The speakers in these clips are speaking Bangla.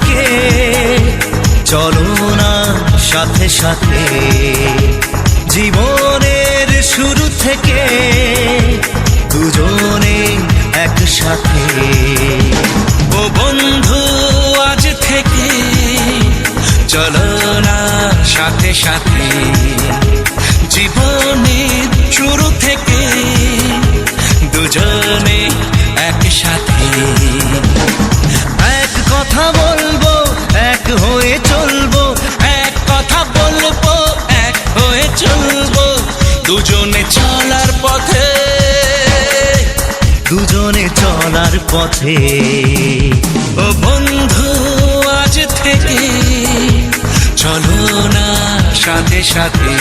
থেকে। চলো না সাথে সাথে। জীবনের শুরু থেকে দুজনে একসাথে। ও বন্ধু, আজ থেকে চলো না সাথে সাথে। জীবনের শুরু থেকে হয়ে চলবো, এক কথা বলব, এক হয়ে চলবো। দুজনে চলার পথে, দুজনে চলার পথে। ও বন্ধু, আজ থেকে চলো না সাথে সাথে।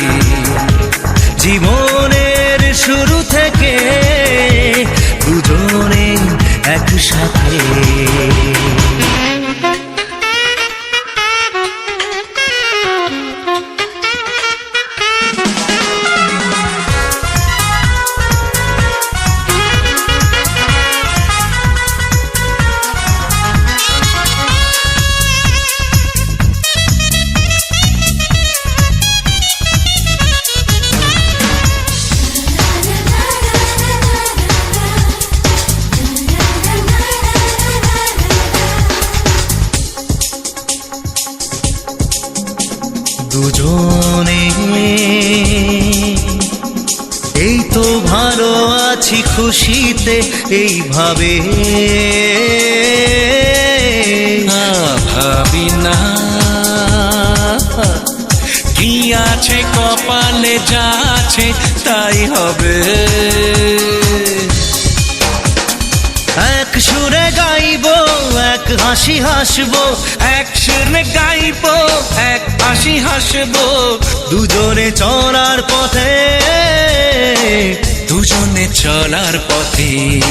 আছি খুশিতে এইভাবে। ভাবি না। কি আছে কপালে যা আছে তাই হবে। এক সুরে গাইবো এক হাসি হাসবো এক সুরে গাইবো এক হাসি হাসবো দুজনে চলার পথে। দুজনে চলার পথে।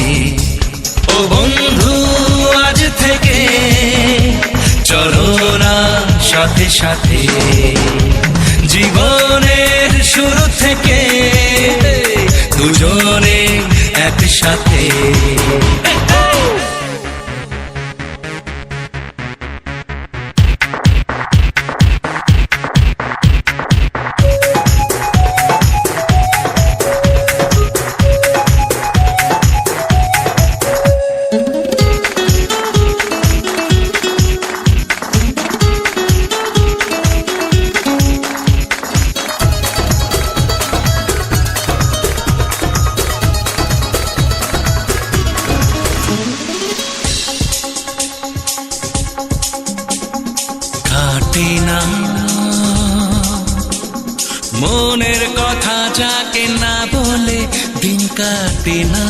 ও বন্ধু, আজ থেকে চলো না সাথে সাথে। জীবনের শুরু থেকে দুজনে একসাথে। কথা যাকে না বলে দিন কাটে না।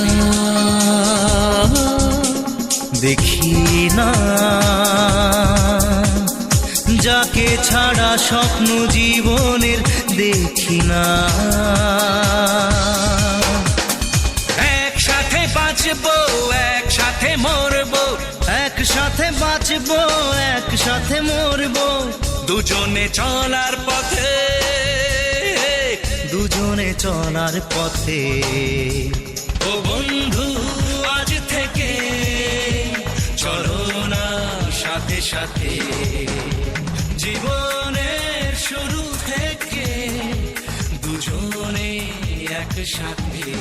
দেখি না। যাকে ছাড়া স্বপ্ন জীবনের দেখি না। একসাথে বাঁচবো, একসাথে মরবো, একসাথে বাঁচবো, একসাথে মরবো। দুজনে চলার পথে দুজনে চলার পথে। ও বন্ধু, আজ থেকে চলো সাথে সাথে। জীবনের শুরু থেকে দুজনে একসাথে।